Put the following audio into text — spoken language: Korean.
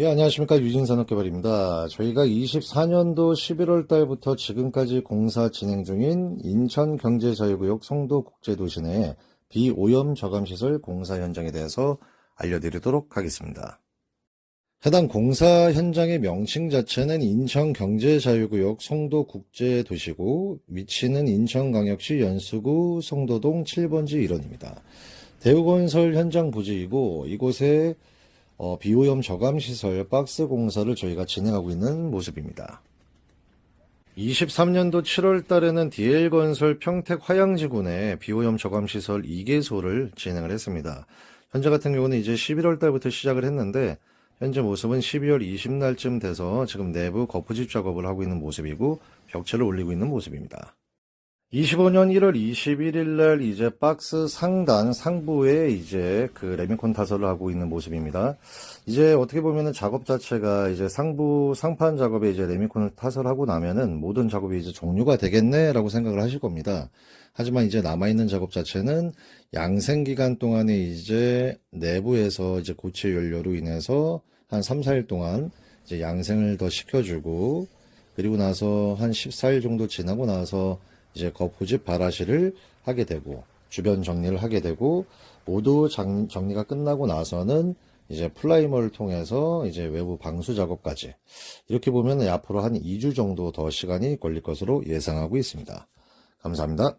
예, 안녕하십니까. 유진산업개발입니다. 저희가 24년도 11월 달부터 지금까지 공사 진행 중인 인천경제자유구역 송도국제도시 내 비오염 저감시설 공사 현장에 대해서 알려드리도록 하겠습니다. 해당 공사 현장의 명칭 자체는 인천경제자유구역 송도국제도시고 위치는 인천광역시 연수구 송도동 7번지 1원입니다. 대우건설 현장 부지이고 이곳에 어, 비오염 저감 시설 박스 공사를 저희가 진행하고 있는 모습입니다. 23년도 7월 달에는 DL건설 평택 화양지구내 비오염 저감 시설 2개소를 진행을 했습니다. 현재 같은 경우는 이제 11월 달부터 시작을 했는데 현재 모습은 12월 20날쯤 돼서 지금 내부 거푸집 작업을 하고 있는 모습이고 벽체를 올리고 있는 모습입니다. 25년 1월 21일 날 이제 박스 상단 상부에 이제 그 레미콘 타설을 하고 있는 모습입니다. 이제 어떻게 보면은 작업 자체가 이제 상부 상판 작업에 이제 레미콘을 타설하고 나면은 모든 작업이 이제 종료가 되겠네라고 생각을 하실 겁니다. 하지만 이제 남아있는 작업 자체는 양생 기간 동안에 이제 내부에서 이제 고체 연료로 인해서 한 3, 4일 동안 이제 양생을 더 시켜주고 그리고 나서 한 14일 정도 지나고 나서 이제 거푸집 바라시를 하게 되고 주변 정리를 하게 되고 모두 장- 정리가 끝나고 나서는 이제 플라이머를 통해서 이제 외부 방수 작업까지 이렇게 보면 앞으로 한 2주 정도 더 시간이 걸릴 것으로 예상하고 있습니다. 감사합니다.